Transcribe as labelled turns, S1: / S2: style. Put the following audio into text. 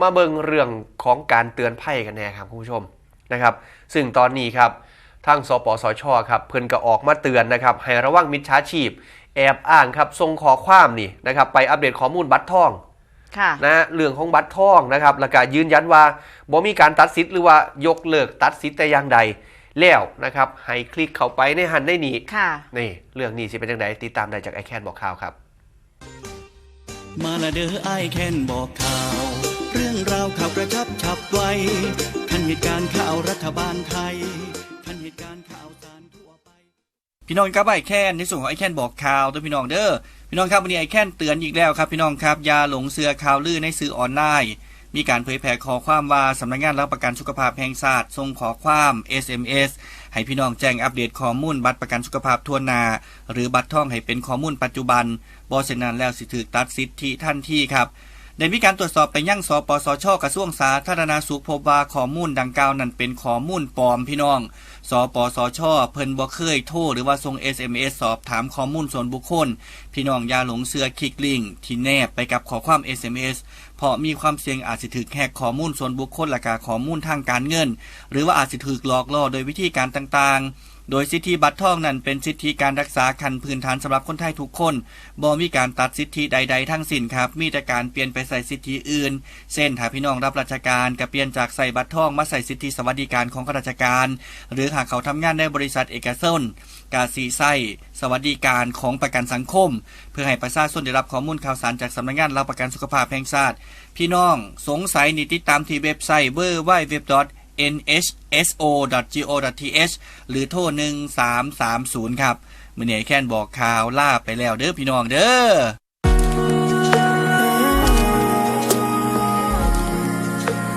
S1: มาเบิ่งเรื่องของการเตือนภัยกันแน่ครับคุณผู้ชมนะครับ ซึ่งตอนนี้ครับทางสปสชครับเพิ่นก็ออกมาเตือนนะครับให้ระวังมิจฉาชีพ แอบอ้างครับส่งขอความนี่นะครับไปอัปเดตข้อมูลบัตรทอง
S2: ค่ะ
S1: นะเรื่องของบัตรทองนะครับแล้วก็ยืนยันว่าบ่มีการตัดสิทธิ์หรือว่ายกเลิกตัดสิทธิ์แต่อย่างใดแล้วนะครับให้คลิกเข้าไปในหันได้นี่
S2: ค่ะ
S1: นี่เรื่องนี้สิเป็นจังไดติดตามได้จากไอแคนบอกข่าวครับ
S3: มาละเด้อไอแค้นบอกข่าว เรื่องราวข่าวกระชับฉับไวทันเหตุการณ์ข่าวรัฐบาลไทยทันเหตุการณ์ข่าวสารทั่วไป พี่น้องครับไอแคนในส่วนของไอแคนบอกข่าวตัวพี่น้องเด้อพี่น้องครับวันนี้ไอแคนเตือนอีกแล้วครับ พี่น้องครับอยาหลงเสือข่าวลือในสื่อออนไลน์ มีการเผยแพร่ข้อความว่าสำนักงานรับประกันสุขภาพแห่งชาติส่งขอความ SMS ให้พี่น้องแจ้งอัปเดตข้อมูลบัตรประกันสุขภาพทั่วนา หรือบัตรท่องให้เป็นข้อมูลปัจจุบันบอเช่นนั้นแล้วสิถือตัดสิทธิท่านที่ครับ ได้มีการตรวจสอบไปยังสปสชกระทรวงสาธารณาสุขพบว่าข้อมูลดังกล่าวนั้นเป็นข้อมูลปลอมพี่น้อง สปสชเพิ่นบ่เคยโทรหรือว่าส่ง SMS สอบถามข้อมูลส่วนบุคคล พี่น้องอย่าหลงเสือคลิกลิงที่แนบไปกับข้อความ SMS เพราะมีความเสี่ยงอาจสิถูกแฮกข้อมูลส่วนบุคคลและกาข้อมูลทางการเงิน หรือว่าอาจสิถูกหลอกล่อโดยวิธีการต่างๆโดยสิทธิบัตรทองนั้นเป็นสิทธิการรักษาคันพื้นฐานสำหรับคนไทยทุกคนบ่มีการตัดสิทธิใด ๆ ทั้งสิ้นครับ มีแต่การเปลี่ยนไปใส่สิทธิอื่นเช่นถ้าพี่น้องรับราชการก็เปลี่ยนจากใส่บัตรทองมาใส่สิทธิสวัสดิการของข้าราชการ หรือหากเขาทำงานในบริษัทเอกชนกาสีไส้สวัสดิการของประกันสังคม เพื่อให้ประชาชนได้รับข้อมูลข่าวสารจากสำนักงานรับประกันสุขภาพแห่งชาติ พี่น้องสงสัยนี่ติดตามที่เว็บไซต์ w w w nhso.go.th หรือโทร1330 ครับ มื่อนี้แค่นบอกข่าวล่าไปแล้วเด้อพี่น้องเด้อ